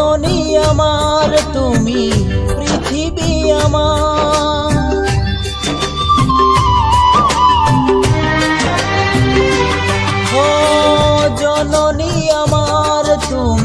আমার তুমি পৃথিবী আমার। জননী আমার তুমি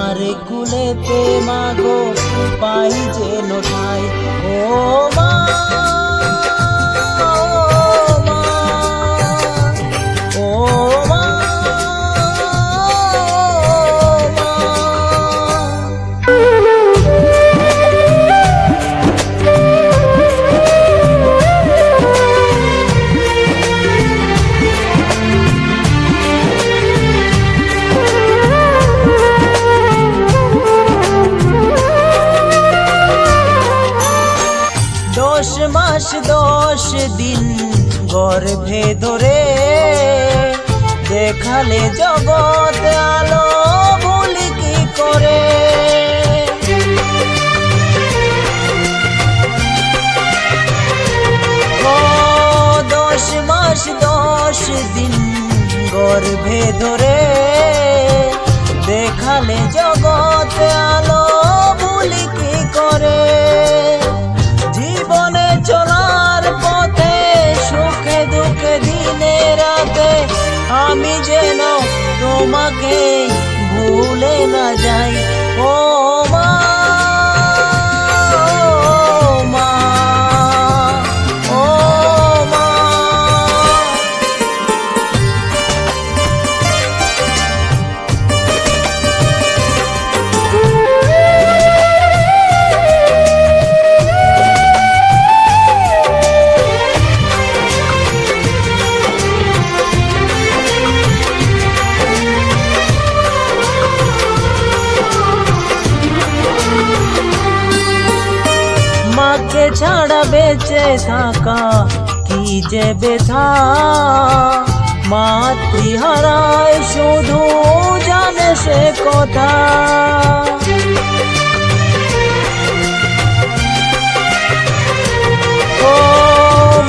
তোমার কুলেতে মাগো পাই যেন ঠাই। ও মা! দশ দিন গর্ভে ধরে দেখালে জগৎ আলো ভুলি কি করে? দশ মাস দশ দিন গর্ভে ধরে দেখালে জগৎ तुम्हें भूले ना जाए। ओ ছাড়া বেঁচে থাকা কি যে বেথা মাতৃহারায় শুধু জানে সে কথা। ও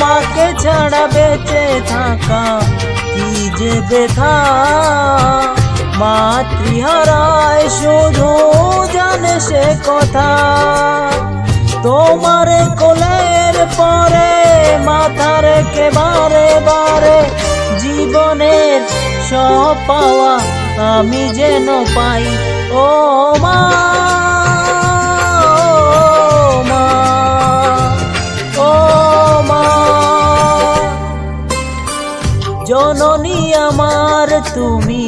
মাকে ছাড়া বেঁচে থাকা কি যে বেথা মাতৃহারায় শুধু জানে সে কথা। তোমার কোলের পরে মাথা রেখে বারে বারে জীবনের সব পাওয়া আমি যেন পাই। ও মা। জননী আমার, তুমি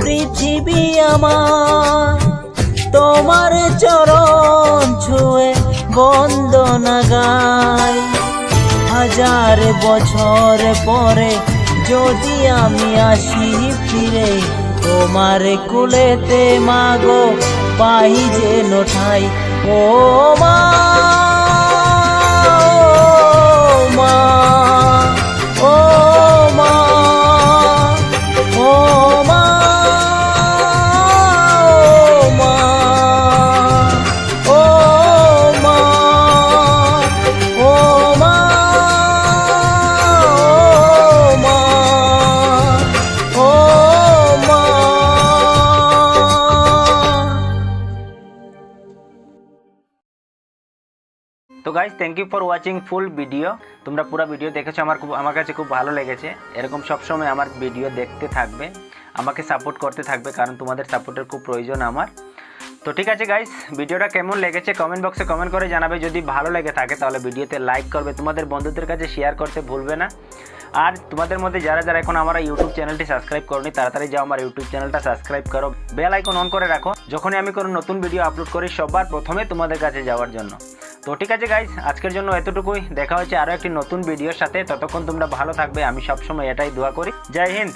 পৃথিবী আমার, তোমার চরণ বন্দনা গাই হাজার বছর পরে যদি আমি আসি ফিরে, তোমার কুলেতে মাগো পাই যে নোঠাই ও মা! Guys thank you for watching full video তোমরা পুরো ভিডিও দেখেছ, আমার খুব আমার কাছে খুব ভালো লেগেছে। এরকম সবসময় আমার ভিডিও দেখতে থাকবে, আমাকে সাপোর্ট করতে থাকবে, কারণ তোমাদের সাপোর্টের খুব প্রয়োজন আমার। তো ঠিক আছে গাইস ভিডিওটা কেমন লেগেছে কমেন্ট বক্সে কমেন্ট করে জানাবে। যদি ভালো লেগে থাকে, তাহলে ভিডিওতে লাইক করবে। তোমাদের বন্ধুদের কাছে শেয়ার করতে ভুলবে না। আর তোমাদের মধ্যে যারা যারা এখন আমার ইউটিউব চ্যানেলটি সাবস্ক্রাইব করনি, তাড়াতাড়ি যাও আমার ইউটিউব চ্যানেলটা সাবস্ক্রাইব করো। বেল আইকন অন করে রাখো। যখনই আমি কোনো নতুন ভিডিও আপলোড করি, সবার প্রথমে তোমাদের কাছে যাওয়ার জন্য। তো ঠিক আছে গাইজ আজকের জন্য এতটুকুই। দেখা হচ্ছে আরও একটি নতুন ভিডিওর সাথে। ততক্ষণ তোমরা ভালো থাকবে, আমি সবসময় এটাই দোয়া করি। জয় হিন্দ!